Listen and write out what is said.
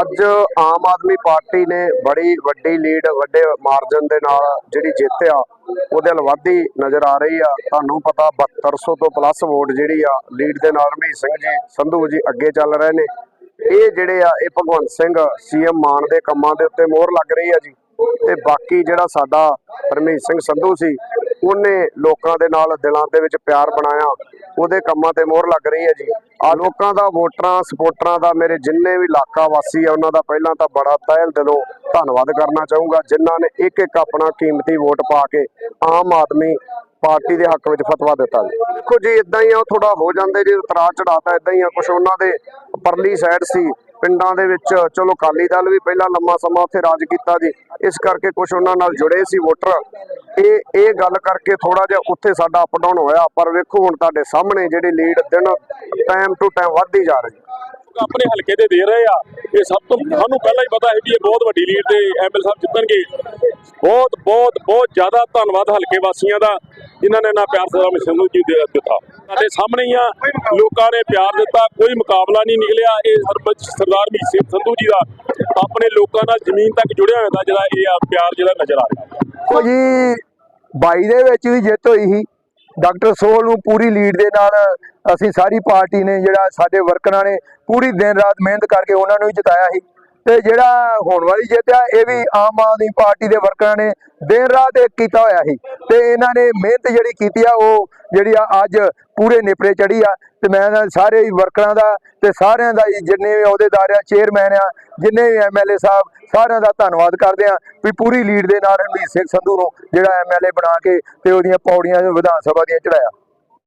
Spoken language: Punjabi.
ਅੱਜ ਆਮ ਆਦਮੀ ਪਾਰਟੀ ਨੇ ਬੜੀ ਵੱਡੀ ਲੀਡ, ਵੱਡੇ ਮਾਰਜਨ ਦੇ ਨਾਲ ਜਿਹੜੀ ਜਿੱਤਿਆ, ਉਹਦੇ ਲਵਾਦੀ ਨਜ਼ਰ ਆ ਰਹੀ ਆ। ਤੁਹਾਨੂੰ ਪਤਾ 7200 ਤੋਂ ਪਲੱਸ ਵੋਟ ਜਿਹੜੀ ਆ, ਲੀਡ ਦੇ ਨਾਲ ਰਮੀ ਸਿੰਘ ਜੀ, ਸੰਧੂ ਜੀ ਅੱਗੇ ਚੱਲ ਰਹੇ ਨੇ। ਇਹ ਜਿਹੜੇ ਆ, ਇਹ ਭਗਵੰਤ ਸਿੰਘ ਸੀਐਮ ਮਾਨ ਦੇ ਕੰਮਾਂ ਦੇ ਉੱਤੇ ਮੋਹਰ ਲੱਗ ਰਹੀ ਆ ਜੀ। ਤੇ ਬਾਕੀ ਜਿਹੜਾ ਸਾਡਾ ਪਰਮੇਸ਼ ਸਿੰਘ ਸੰਧੂ ਸੀ ਉਹਨੇ ਲੋਕਾਂ ਦੇ ਨਾਲ ਦਿਲਾਂ ਦੇ ਵਿੱਚ ਪਿਆਰ ਬਣਾਇਆ, ਉਹਦੇ ਕੰਮਾਂ ਤੇ ਮੋਹਰ ਲੱਗ ਰਹੀ ਹੈ ਜੀ। ਆ ਲੋਕਾਂ ਦਾ ਵੋਟਰਾਂ ਸਪੋਰਟਰਾਂ ਦਾ ਮੇਰੇ ਜਿੰਨੇ ਵੀ ਇਲਾਕਾ ਵਾਸੀ ਆ, ਉਹਨਾਂ ਦਾ ਪਹਿਲਾਂ ਤਾਂ ਬੜਾ ਤਹਿਲ ਦਿਲੋਂ ਧੰਨਵਾਦ ਕਰਨਾ ਚਾਹੂੰਗਾ, ਜਿਨ੍ਹਾਂ ਨੇ ਇੱਕ ਇੱਕ ਆਪਣਾ ਕੀਮਤੀ ਵੋਟ ਪਾ ਕੇ ਆਮ ਆਦਮੀ ਪਾਰਟੀ ਦੇ ਹੱਕ ਵਿੱਚ ਫਤਵਾ ਦਿੱਤਾ ਜੀ। ਦੇਖੋ ਜੀ ਇਦਾਂ ਹੀ ਆ ਥੋੜਾ ਹੋ ਜਾਂਦੇ ਜੀ ਉਤਰਾ ਚੜਾਤਾ ਇਦਾਂ ਹੀ ਆ ਕੁਝ ਉਹਨਾਂ ਦੇ ਪਰਲੀ ਸਾਈਡ ਸੀ। ਪਿੰਡਾਂ ਦੇ ਵਿੱਚ, ਚਲੋ, ਅਕਾਲੀ ਦਲ ਵੀ ਪਹਿਲਾਂ ਲੰਮਾ ਸਮਾਂ ਉੱਥੇ ਰਾਜ ਕੀਤਾ ਜੀ। ਇਸ ਕਰਕੇ ਕੁਝ ਉਹਨਾਂ ਨਾਲ ਜੁੜੇ ਸੀ ਵੋਟਰ। ਇਹ ਇਹ ਗੱਲ ਕਰਕੇ ਥੋੜਾ ਜਿਹਾ ਉੱਥੇ ਸਾਡਾ ਅਪ ਡਾਊਨ ਹੋਇਆ। ਪਰ ਵੇਖੋ ਹੁਣ ਤੁਹਾਡੇ ਸਾਹਮਣੇ ਜਿਹੜੀ ਲੀਡ ਦਿਨ ਟਾਈਮ ਟੂ ਟਾਈਮ ਵੱਧਦੀ ਜਾ ਰਹੀ। ਹੈ ਆਪਣੇ ਹਲਕੇ ਦੇ ਦੇ ਰਹੇ ਆ। ਇਹ ਸਭ ਤੋਂ ਸਾਨੂੰ ਪਹਿਲਾਂ ਹੀ ਪਤਾ ਹੈ ਵੀ ਇਹ ਬਹੁਤ ਵੱਡੀ ਲੀਡ ਤੇ ਐਮਐਲ ਸਾਹਿਬ ਜਿੱਤਣਗੇ। ਬਹੁਤ ਬਹੁਤ ਬਹੁਤ ਜ਼ਿਆਦਾ ਧੰਨਵਾਦ ਹਲਕੇ ਵਾਸੀਆਂ ਦਾ, ਜਿਨ੍ਹਾਂ ਨੇ ਨਾ ਪਿਆਰ ਸਦਾ ਮਿਸ਼ਨ ਜੀ ਦਿੱਤਾ। ਸਾਡੇ ਸਾਹਮਣੇ ਹੀ ਆ, ਲੋਕਾਂ ਨੇ ਪਿਆਰ ਦਿੱਤਾ, ਕੋਈ ਮੁਕਾਬਲਾ ਨਹੀਂ ਨਿਕਲਿਆ। ਇਹ ਸਰਪੰਚ ਸਰਦਾਰ ਮੀਤ ਸਿੰਘ ਸੰਧੂ ਜੀ ਦਾ ਆਪਣੇ ਲੋਕਾਂ ਨਾਲ ਜ਼ਮੀਨ ਤੱਕ ਜੁੜਿਆ ਹੋਇਆ ਦਾ ਜਿਹੜਾ ਇਹ ਆ ਪਿਆਰ ਜਿਹੜਾ ਨਜ਼ਰ ਆ ਰਿਹਾ। ਦੇਖੋ 22 ਦੇ ਵਿੱਚ ਵੀ ਜਿੱਤ ਹੋਈ ਸੀ। ਡਾਕਟਰ ਸੋਹਲ ਨੂੰ ਪੂਰੀ ਲੀਡ ਦੇ ਨਾਲ ਅਸੀਂ ਸਾਰੀ ਪਾਰਟੀ ਨੇ ਜਿਹੜਾ ਸਾਡੇ ਵਰਕਰਾਂ ਨੇ ਪੂਰੀ ਦਿਨ ਰਾਤ ਮਿਹਨਤ ਕਰਕੇ ਉਹਨਾਂ ਨੂੰ ਹੀ ਜਿਤਾਇਆ ਸੀ। ਤੇ ਜਿਹੜਾ ਹੋਣ ਵਾਲੀ ਜਿੱਤ ਆ, ਇਹ ਵੀ ਆਮ ਆਦਮੀ ਪਾਰਟੀ ਦੇ ਵਰਕਰਾਂ ਨੇ ਦਿਨ ਰਾਤ ਇੱਕ ਕੀਤਾ ਹੋਇਆ ਸੀ। ਤੇ ਇਹਨਾਂ ਨੇ ਮਿਹਨਤ ਜਿਹੜੀ ਕੀਤੀ ਆ, ਉਹ ਜਿਹੜੀ ਆ ਅੱਜ ਪੂਰੇ ਨਿਪਰੇ ਚੜੀ ਆ। ਤੇ ਮੈਂ ਸਾਰੇ ਹੀ ਵਰਕਰਾਂ ਦਾ ਤੇ ਸਾਰਿਆਂ ਦਾ ਹੀ ਜਿੰਨੇ ਵੀ ਅਹੁਦੇਦਾਰ ਆ, ਚੇਅਰਮੈਨ ਆ, ਜਿੰਨੇ ਵੀ ਐਮਐਲਏ ਸਾਹਿਬ, ਸਾਰਿਆਂ ਦਾ ਧੰਨਵਾਦ ਕਰਦੇ ਆ ਵੀ ਪੂਰੀ ਲੀਡ ਦੇ ਨਾਲ ਰਣਜੀਤ ਸਿੰਘ ਸੰਧੂ ਨੂੰ ਜਿਹੜਾ ਐਮਐਲਏ ਬਣਾ ਕੇ ਤੇ ਉਹਦੀਆਂ ਪੌੜੀਆਂ ਵਿਧਾਨ ਸਭਾ ਦੀਆਂ ਚੜਾਇਆ